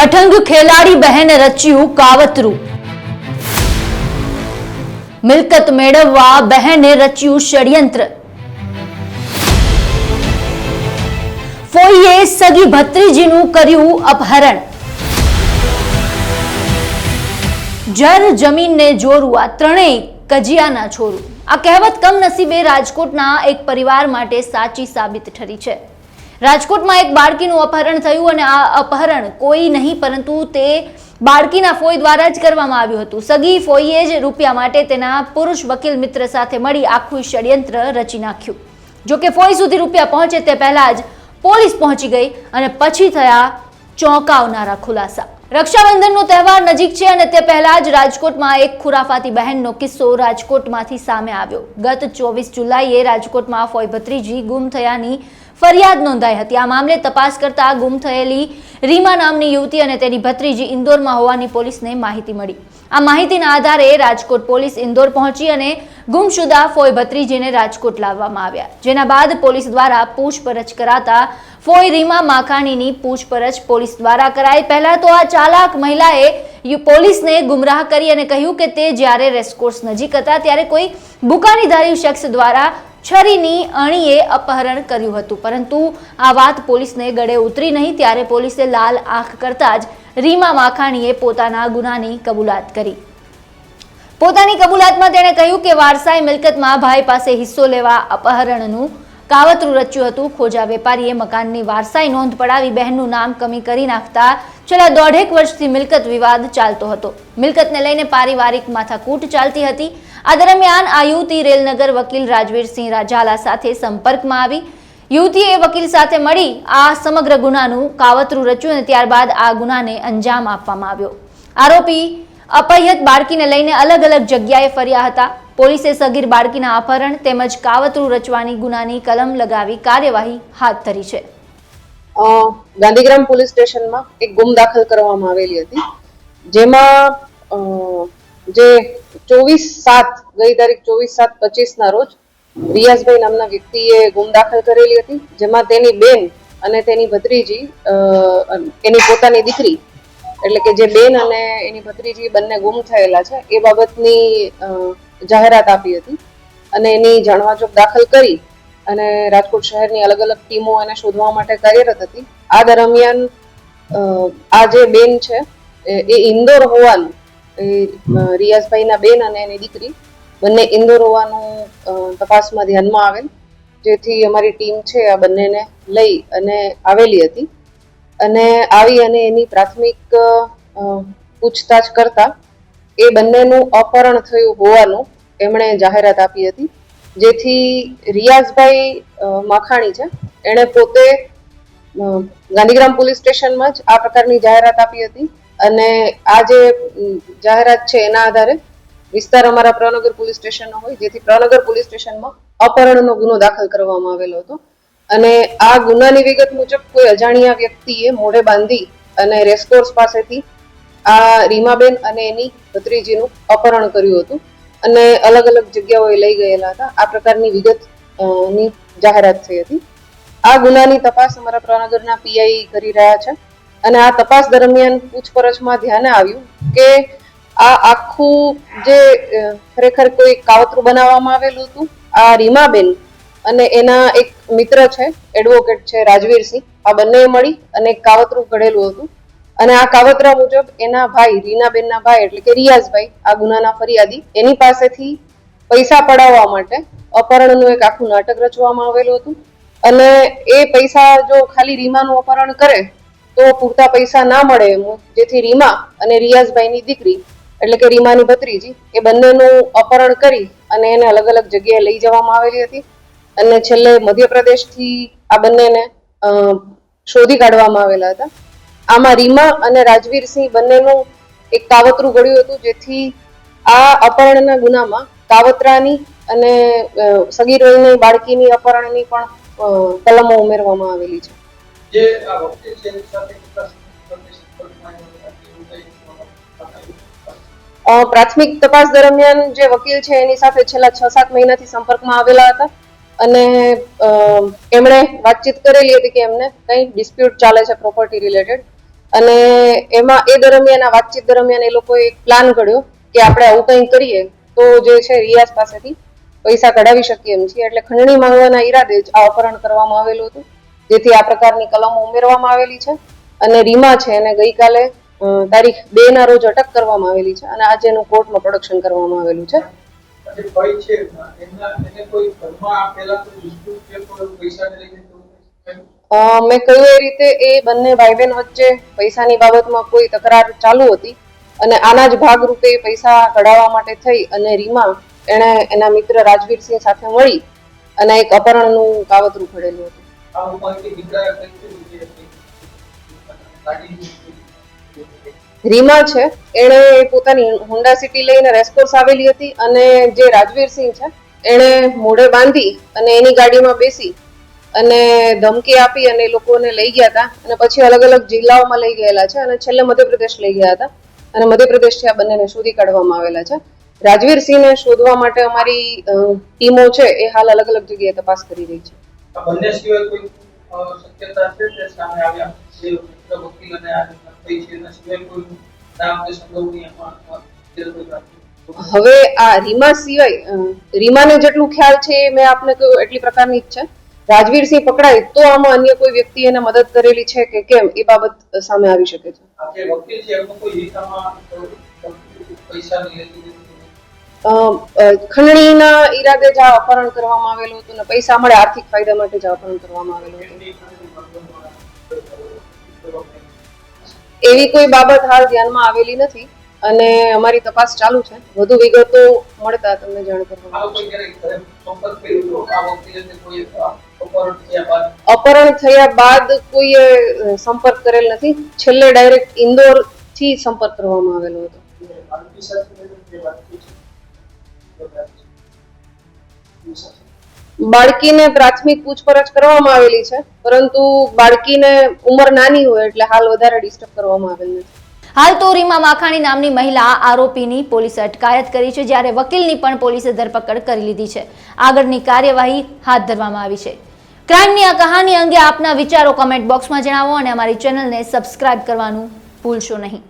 અઠંગ ખેલાડી બહેન રચ્યું કાવતરું. મિલકત મેળવવા બહેને રચ્યું ષડયંત્ર. ફોઈએ સગી ભત્રીજીનું કર્યું અપહરણ. જર જમીનને જોરું આ ત્રણેય કજિયાના છોરું. આ કહેવત કમનસીબે રાજકોટના એક પરિવાર માટે સાચી સાબિત ઠરી છે. રાજકોટમાં એક બાળકીનું અપહરણ થયું અને આ અપહરણ કોઈ નહીં, પરંતુ તે બાળકીના ફોઈ દ્વારા જ કરવામાં આવ્યું હતું. સગી ફોઈએ જ રૂપિયા માટે તેના પુરુષ વકીલ મિત્ર સાથે મળી આખું ષડયંત્ર રચી નાખ્યું. જો કે ફોઈ સુધી રૂપિયા પહોંચે તે પહેલા જ પોલીસ પહોંચી ગઈ અને પછી થયા ચોંકાવનારા ખુલાસા. રક્ષાબંધનનો તહેવાર નજીક છે અને તે પહેલા જ રાજકોટમાં એક ખુરાફાતી બહેનનો કિસ્સો રાજકોટમાંથી સામે આવ્યો. ગત ચોવીસ જુલાઈએ રાજકોટમાં ફોઈ ભત્રીજી ગુમ થયાની ફરિયાદ નોંધાઈ હતી. આ મામલે તપાસ કરતા ગુમ થયેલી રીમા નામની યુવતી અને તેની ભત્રીજી ઇન્દોરમાં હોવાની પોલીસને માહિતી મળી. આ માહિતીના આધારે રાજકોટ પોલીસ ઇન્દોર પહોંચી અને ગુમશુદા ફોય ભત્રીજીને રાજકોટ લાવવામાં આવ્યા. જેના બાદ પોલીસ દ્વારા પૂછપરછ કરાતા ફોય રીમા માખાણીની પૂછપરછ પોલીસ દ્વારા કરાઈ. પહેલા તો આ ચાલાક મહિલાએ પોલીસને ગુમરાહ કરી અને કહ્યું કે તે જ્યારે રેસકોર્સ નજીક હતા, ત્યારે કોઈ બુકાનીધારી શખ્સ દ્વારા છરીની અણીએ અપહરણ કર્યું હતું. પરંતુ આ વાત પોલીસને ગળે ઉતરી નહીં, ત્યારે પોલીસે લાલ આંખ કરતા જ રીમા માખાણીએ પોતાના ગુનાની કબૂલાત કરી. પોતાની કબૂલાતમાં તેણે કહ્યું કે વારસાઈ મિલકતમાં ભાઈ પાસે હિસ્સો લેવા અપહરણનું કાવતરું રચ્યું હતું. ખોજા વેપારીએ મકાનની વારસાઈ નોંધ પડાવી બહેનનું નામ કમી કરી નાખતા છેલ્લા દોઢેક વર્ષથી મિલકત વિવાદ ચાલતો હતો. મિલકતને લઈને પારિવારિક માથાકૂટ ચાલતી હતી. આ દરમિયાન આ યુવતી રેલનગર વકીલ રાજવીરસિંહ રાજાલા સાથે સંપર્કમાં આવી. યુવતીએ વકીલ સાથે મળી આ સમગ્ર ગુનાનું કાવતરું રચ્યું અને ત્યારબાદ આ ગુનાને અંજામ આપવામાં આવ્યો. આરોપી અપહ્યત બાળકીને લઈને અલગ અલગ જગ્યાએ ફર્યા હતા. પોલીસે સગીર બાળકીના અપહરણ તેમજ કાવતરું રચવાની ગુનાની કલમ લગાવી કાર્યવાહી હાથ ધરી છે. ગાંધીગ્રામ પોલીસ સ્ટેશનમાં એક ગુમ દાખલ કરવામાં આવેલી હતી. જેમાં જે ચોવીસ સાત, ગઈ તારીખ ચોવીસ સાત પચીસ ના રોજ રિયાઝભાઈ નામના વ્યક્તિએ ગુમ દાખલ કરેલી હતી, જેમાં તેની બેન અને તેની ભત્રીજી એની પોતાની દીકરી, એટલે કે જે બેન અને એની ભત્રીજી બંને ગુમ થયેલા છે, એ બાબતની જાહેરાત આપી હતી અને એની જાણવાજોગ દાખલ કરી અને રાજકોટ શહેરની અલગ અલગ ટીમો એને શોધવા માટે કાર્યરત હતી. આ દરમિયાન આ જે બેન છે એ ઇન્દોર હોવાનું એ રિયાઝભાઈના બેન અને એની દીકરી. બંને ઇન્દોર હોવાનું તપાસમાં ધ્યાનમાં આવેલ, જેથી અમારી ટીમ છે આ બંનેને લઈ અને આવેલી હતી. અને આવી અને એની પ્રાથમિક પૂછતાછ કરતા એ બંનેનું અપહરણ થયું હોવાનું એમણે જાહેરાત આપી હતી. જેથી રિયાઝભાઈ માખાણી છે, એણે પોતે ગાંધીગ્રામ પોલીસ સ્ટેશનમાં જ આ પ્રકારની જાહેરાત આપી હતી. અને આ જે જાહેરાત છે એના આધારે વિસ્તાર અમારા પ્રનગર પોલીસ સ્ટેશનનો હોય, જેથી પ્રનગર પોલીસ સ્ટેશનમાં અપહરણનો ગુનો દાખલ કરવામાં આવેલો હતો. અને આ ગુનાની વિગત મુજબ કોઈ અજાણ્યા વ્યક્તિએ મોઢે બાંધી અને રેસકોર્સ પાસેથી આ રીમાબેન અને એની ભત્રીજીનું અપહરણ કર્યું હતું. અને અલગ અલગ જગ્યાઓએ લઈ ગયેલા હતા. આ પ્રકારની વિગતની જાહેરાત થઈ હતી. આ ગુનાની તપાસ અમારા પ્રનગરના પીઆઈ કરી રહ્યા છે. અને આ તપાસ દરમિયાન પૂછપરછમાં ધ્યાને આવ્યું કે આ આખું જે ખરેખર કોઈ કાવતરું બનાવવામાં આવેલું હતું, આ રીમાબેન અને એના એક મિત્ર છે, એડવોકેટ છે, રાજવીરસિંહ, આ બંને મળી અને એક કાવતરું ઘડેલું હતું. અને આ કાવતરા મુજબ એના ભાઈ, રીનાબેનના ભાઈ એટલે કે રિયાઝભાઈ, આ ગુનાના ફરિયાદી, એની પાસેથી પૈસા પડાવવા માટે અપહરણનું એક આખું નાટક રચવામાં આવેલું હતું. અને એ પૈસા જો ખાલી રીમાનું અપહરણ કરે તો પૂરતા પૈસા ના મળે એમ. જેથી રીમા અને રિયાઝભાઈની દીકરી એટલે કે રીમાની ભત્રીજી એ બંનેનું અપહરણ કરી અને એને અલગ અલગ જગ્યાએ લઈ જવામાં આવેલી હતી. અને છેલ્લે મધ્યપ્રદેશથી આ બંનેને શોધી કાઢવામાં આવેલા હતા. આમાં રીમા અને રાજવીરસિંહ બંનેનું એક કાવતરું ઘડ્યું હતું જેથી આ અપહરણના ગુનામાં કાવતરાની અને અ, બાળકીની અપહરણની પણ કલમો ઉમેરવામાં આવેલી છે. જે આ વખતે છે સાથે પ્રાથમિક તપાસ દરમિયાન જે વકીલ છે એની સાથે છેલ્લા છ સાત મહિનાથી સંપર્કમાં આવેલા હતા અને એમણે વાતચીત કરેલી હતી કે એમને કંઈ ડિસ્પ્યુટ ચાલે છે પ્રોપર્ટી રિલેટેડ અને એમાં એ દરમિયાન આ વાતચીત દરમિયાન એ લોકોએ એક પ્લાન ઘડ્યો કે આપણે આવું કંઈ કરીએ તો જે છે રિયાઝ પાસેથી પૈસા કઢાવી શકીએ એમ છીએ એટલે ખંડણી માંગવાના ઈરાદે જ આ અપહરણ કરવામાં આવેલું હતું જેથી આ પ્રકારની કલમો ઉમેરવામાં આવેલી છે. અને રીમા છે એને ગઈકાલે તારીખ બે ના રોજ અટક કરવામાં આવેલી છે અને આજે એનું કોર્ટમાં પ્રોડક્શન કરવામાં આવેલું છે. મેં કહ્યું એ રીતે એ બંને ભાઈ બહેન વચ્ચે પૈસાની બાબતમાં કોઈ તકરાર ચાલુ હતી અને આના જ ભાગરૂપે પૈસા કઢાવવા માટે થઈ અને રીમા એણે એના મિત્ર રાજવીરસિંહ સાથે મળી અને એક અપહરણનું કાવતરું ઘડેલું હતું. રીમા છે. એણે પોતાની હોન્ડા સિટી લઈને રેસકોર્સ આવેલી હતી અને જે રાજવીરસિંહ છે, એણે મોઢે બાંધી અને એની ગાડીમાં બેસી અને ધમકી આપી અને એ લોકોને લઈ ગયા હતા. અને પછી અલગ અલગ જિલ્લાઓમાં લઈ ગયેલા છે અને છેલ્લે મધ્યપ્રદેશ લઈ ગયા હતા. અને મધ્યપ્રદેશથી આ બંનેને શોધી કાઢવામાં આવેલા છે. રાજવીરસિંહને શોધવા માટે અમારી ટીમો છે, એ હાલ અલગ અલગ જગ્યાએ તપાસ કરી રહી છે. આ બંને સિવાય કોઈ શક્યતા છે કે સામે આવ્યા જે મિત્ર અને આ છે એના સિવાય કોઈ નામ કે સંભવની એમાં હવે આ રીમા સિવાય રીમાને જેટલું ખ્યાલ છે મેં આપને કહ્યું એટલી પ્રકારની જ છે. રાજવીરસિંહ પકડાય તો આમાં અન્ય કોઈ વ્યક્તિ એને મદદ કરેલી છે કે કેમ એ બાબત સામે આવી શકે છે? ખંડણીના ઈરાદે જ આ અપહરણ કરવામાં આવેલું હતું ને પૈસા મળે આર્થિક ફાયદા માટે જ અપહરણ કરવામાં આવેલું હતું. એવી કોઈ બાબત હાલ ધ્યાનમાં આવેલી નથી અને અમારી તપાસ ચાલુ છે. વધુ વિગતો મળતા તમને જાણ કરવામાં અપહરણ થયા બાદ કોઈએ સંપર્ક કરેલ નથી. છેલ્લે ડાયરેક્ટ ઇન્દોરથી સંપર્ક કરવામાં આવેલો હતો. બાળકીને પ્રાથમિક પૂછપરછ કરવામાં આવેલી છે, પરંતુ બાળકીને ઉંમર નાની હોય એટલે હાલ વધારે ડિસ્ટર્બ કરવામાં આવેલ નથી. હાલ તો રીમા માખાણી નામની મહિલા આરોપીની પોલીસે અટકાયત કરી છે, જ્યારે વકીલની પણ પોલીસે ધરપકડ કરી લીધી છે. આગળની કાર્યવાહી હાથ ધરવામાં આવી છે. ક્રાઇમની આ કહાની અંગે આપના વિચારો કમેન્ટ બોક્સમાં જણાવો અને અમારી ચેનલને સબસ્ક્રાઇબ કરવાનું ભૂલશો નહીં.